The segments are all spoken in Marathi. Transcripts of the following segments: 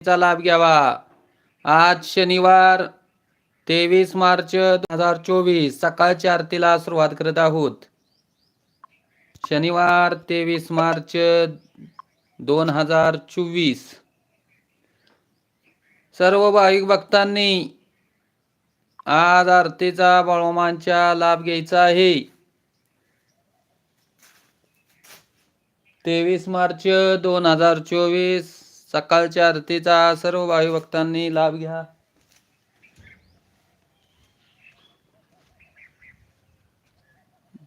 चा लाभ घ्यावा. आज शनिवार तेवीस मार्च दोन हजार चोवीस सकाळच्या आरतीला सुरुवात करत आहोत. शनिवार तेवीस मार्च दोन हजार चोवीस. सर्व भाविक भक्तांनी आज आरतीचा बळवमानचा लाभ घ्यायचा आहे. तेवीस मार्च दोन हजार चोवीस सकाळच्या आरतीचा सर्व भावी भक्तांनी लाभ घ्या.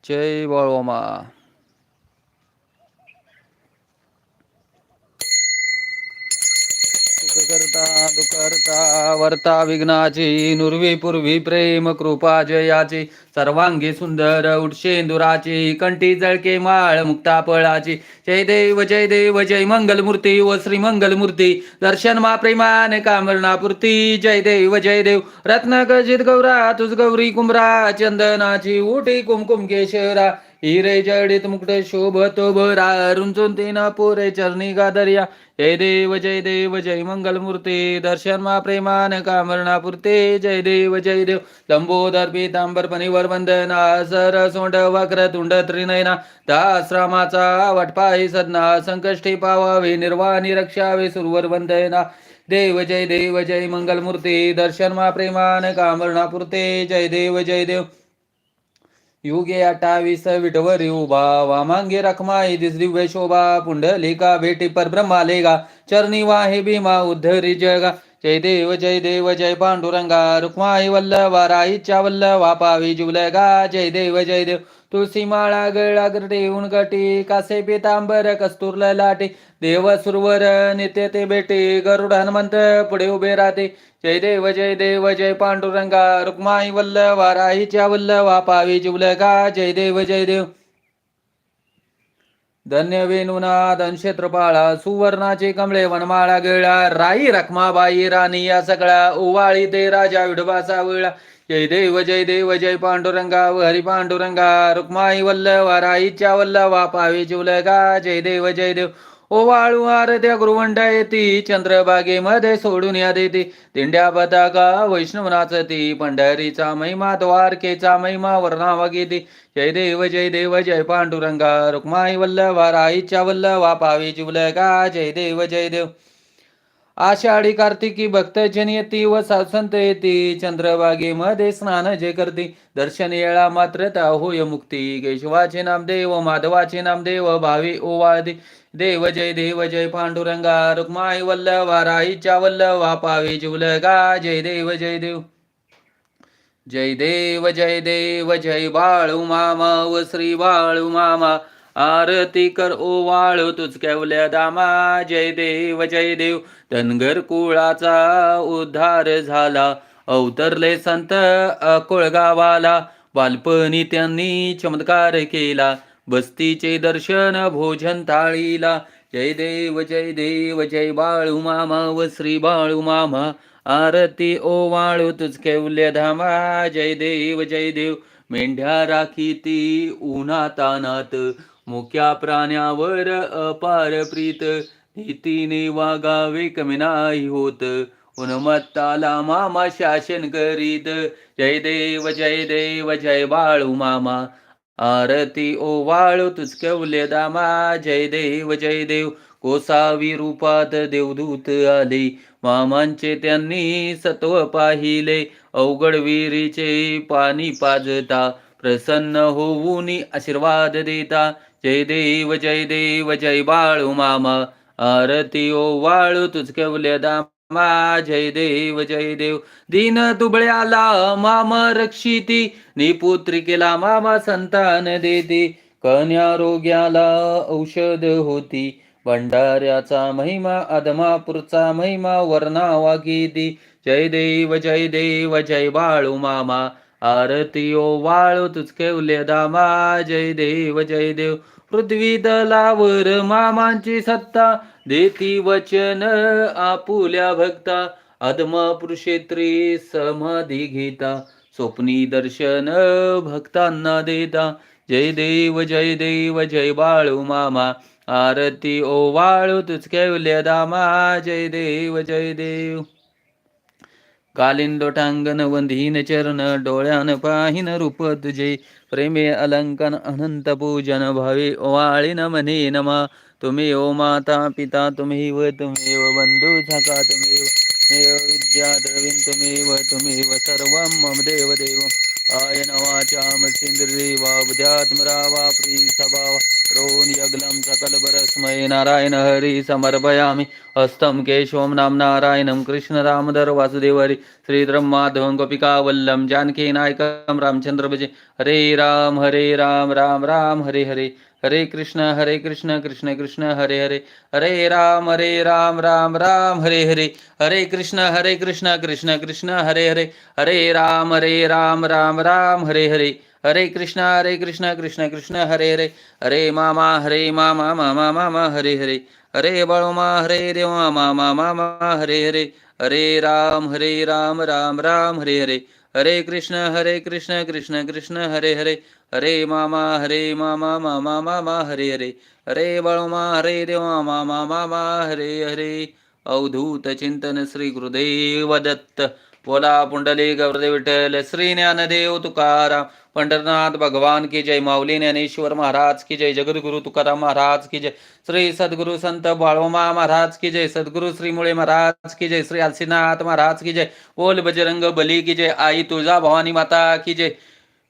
जय बळवमा सुखकर्ता दुःखहर्ता वर्ता विघ्नाची नुर्वी पूर्वी प्रेम कृपा जयाची सर्वांगी सुंदर उडशेंदुराची कंठी जळके माळ मुक्ता फळाची जय देव जय देव जय मंगलमूर्ती व श्री मंगलमूर्ती. दर्शन मा प्रेमाने कामरणापूर्ती. जय देव जय देव. रत्न गजित गौरा तुझ गौरी कुमरा चंदनाची उठी कुमकुम केशरा. हिरे जडित मुक्त शोभतो बरा रुंचून तीन चरणी गादर्या. जय देव जय देव जय मंगलमूर्ती. दर्शन मा प्रेमान कामरणापुरते. जय देव जय देव. लंबोदर पीतांबर पनिवर वंदना. सर सोंड वक्र तुंड त्रिनयना. दाश्रमाचा वटपाही सदना. संकष्टी पावावे निर्वाणी रक्षावे सुरवर वंदना. देव जय देव जय मंगलमूर्ती. दर्शन मा प्रेमान कामरणापुरते. जय देव जय देव. युगे अठ्ठावीस विटवर उभा. वामांगे रखमाई दिस दिव्य शोभा. पुंडलिका भेटी परब्रह्मालेगा चरणी वाहे भीमा उद्धरी जगा. जय देव जय देव जय पांडुरंगा. रुक्माई वल्लभा राईच्या वल्लभा पावी जुलगा. जय देव जय देव. तुळशी माळा गळा देऊन गटी कासे पितांबर कस्तुरल लाटे देव सुरवर नित्य ते बेटे गरुड हनुमंत पुढे उभे राहते. जय देव जय देव जय पांडुरंगा रुक्माई वल्लवा राहीच्या वल्लवा पावी जिवलगा जय देव जय देव. धन्य वेणुना धनक्षेत्रपाळा सुवर्णाचे कमळे वनमाळा गिळा राई रखमाबाई राणी या सगळ्या ओवाळी ते राजा विडोबाचा सावळा जय देव जय देव जय पांडुरंगा व हरी पांडुरंगा रुक्माई वल्लभा राईच्या वल्लभा पावी चिवलगा जय देव जय देव. ओवाळू आरत्या गुरुवंडा येती चंद्रबागेमध्ये सोडून या देते दिंड्या पताका वैष्णव नाचती पंढरीचा महिमा द्वारकेचा महिमा वर्णावा घेते जय देव जय देव जय पांडुरंगा रुक्माई वल्लभा राईच्या वल्लभा पावी चिवलगा जय देव जय देव. आषाढी कार्तिकी भक्तजन येती व सावसंत येती. चंद्रभागेमध्ये स्नान जे करती. दर्शन येळा मात्र होय मुक्ती. केशवाचे नामदेव माधवाचे नामदेव भावी ओवादी देव जय देव जय पांडुरंगा रुक्माई वल्लवा राईच्या वल्लवा पावी जुलगा. जय देव जय देव. जय देव जय देव जय बाळू मामा व श्री बाळू मामा. आरती कर ओ वाळू तुझ केवल्या दामा जय देव जय देव. धनगर कुळाचा उद्धार झाला. अवतरले संत अकोळ गावाला बालपणी त्यांनी चमत्कार केला. बस्तीचे दर्शन भोजन थाळीला. जय देव जय देव जय बाळू मामा व श्री बाळू मामा. आरती ओ वाळू तुझ केवल्या धामा जय देव जय देव. मेंढ्या राखी ती उन्हा तानात मुक्या प्राण्यावर अपार प्रीत नीतीने वागावे कमी नाही होत. उन्मत्ताला मामा शासन करीत. जय देव जय देव जय बाळू मामा. आरती ओ वाळू तुचकवले दामा. जय देव जय देव कोसावी रूपात देवदूत आले. मामांचे त्यांनी सत्व पाहिले. अवघड विहिरीचे पाणी पाजता. प्रसन्न होऊन आशीर्वाद देता. जय देव जय देव जय बाळू मामा. आरती ओ वाळू तुझकवले दामा. जय देव जय देव. दीन दुबळ्याला मामा रक्षिती. निपुत्रिकेला मामा संतान देते. कन्या रोग्याला औषध होती. भंडाऱ्याचा महिमा अदमापूरचा महिमा वर्णावा गीती जय देव जय देव जय बाळू मामा. आरती ओ वाळू तुझके दामा जय देव जय देव. पृथ्वी दलावर मामांची सत्ता देती वचन आपुल्या भक्ता. अदम पुरुषेत्री समाधी घेता स्वप्नी दर्शन भक्तांना देता. जय देव जय देव जय बाळू मामा. आरती ओ वाळू तुच केवल्या दामा जय देव जय देव. कालिंदोटांगण वंदीन चरण डोळ्यान पाहिन रूप तुझे प्रेमे अलंकन अनंत पूजन भावे ओवाळीन मने नमा. तुम्ही ओ माता पिता तुम्ही व तुम्ही व बंधू सखा तुम्ही विद्या द्रविण तुम्ही व तुम्ही व सर्व मम देव देव आयन वाचाम सिंद्री वा प्री सभा रोन यग्लम सकल बरस्मय नारायण हरी समर्पयामि। हस्तं केशवं नाम नारायणं कृष्णरामधर वासुदेव हरि श्रीधरं माधवं गोपिकावल्लं जानकी नायकं रामचंद्र हरे राम हरे राम राम राम हरे हरे। हरे कृष्ण हरे कृष्ण कृष्ण कृष्ण, हरे हरे। हरे राम हरे राम राम राम, हरे हरे। हरे कृष्ण हरे कृष्ण कृष्ण कृष्ण, हरे हरे। हरे राम हरे राम राम राम, हरे हरे। हरे कृष्ण हरे कृष्ण कृष्ण कृष्ण, हरे हरे। हरे मामा हरे मामा मामा मामा, हरे हरे। हरे बळोमा, हरे देवा, मामा मामा, हरे हरे। हरे राम हरे राम राम राम, हरे हरे। हरे कृष्ण हरे कृष्ण कृष्ण कृष्ण हरे हरे. हरे मामा हरे मामा मामा मामा हरे हरे. हरे बळमा हरे देवा मामा मामा हरे हरे. अवधूत चिंतन श्री गुरुदेव दत्त. बोला, पुंडली गौरदेव विठल श्री ज्ञानदेव तुकाराम। पंडरनाथ भगवान की जय माउली ज्ञानेश्वर महाराज की जय जगद गुरु तुकाराम महाराज की जय। श्री सदगुरु संत बाळोमा महाराज की जय, सदगुरु श्री मुळे महाराज की जय, श्री आलसीनाथ महाराज की जय। बोल बजरंग बली की जय, आई तुळजा भवानी माता की जय।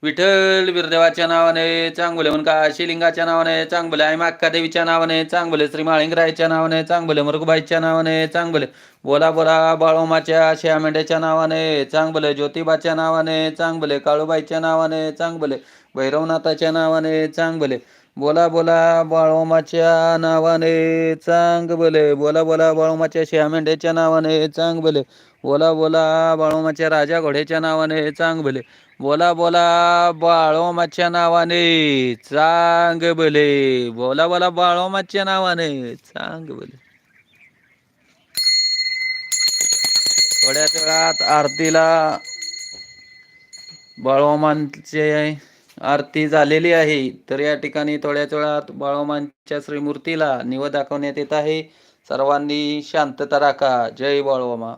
विठ्ठल बिरदेवाच्या नावाने चांगले म्हणका शिलिंगाच्या नावाने चांगले आई माक्का देवीच्या नावाने चांगले श्री माळिंगरायच्या नावाने चांगले मृगबाईच्या नावाने चांगले बोला बोला बाळोमाच्या श्या मेंढ्याच्या नावाने चांगले ज्योतिबाच्या नावाने चांगले काळूबाईच्या नावाने चांगले भैरवनाथाच्या नावाने चांगले बोला बोला बाळोमाच्या नावाने चांगले बोला बोला बाळोमाच्या श्यामेंड्याच्या नावाने चांगले बोला बोला बाळोमाच्या राजा घोड्याच्या नावाने चांगले बोला बोला बाळोमाच्या नावाने चांग बले बोला बोला बाळोमाच्या नावाने चांग बले थोड्याच वेळात आरतीला बाळोमानचे आरती झालेली आहे. तर या ठिकाणी थोड्याच वेळात बाळोमानच्या श्रीमूर्तीला निव दाखवण्यात येत आहे. सर्वांनी शांतता राखा. जय बाळोमा.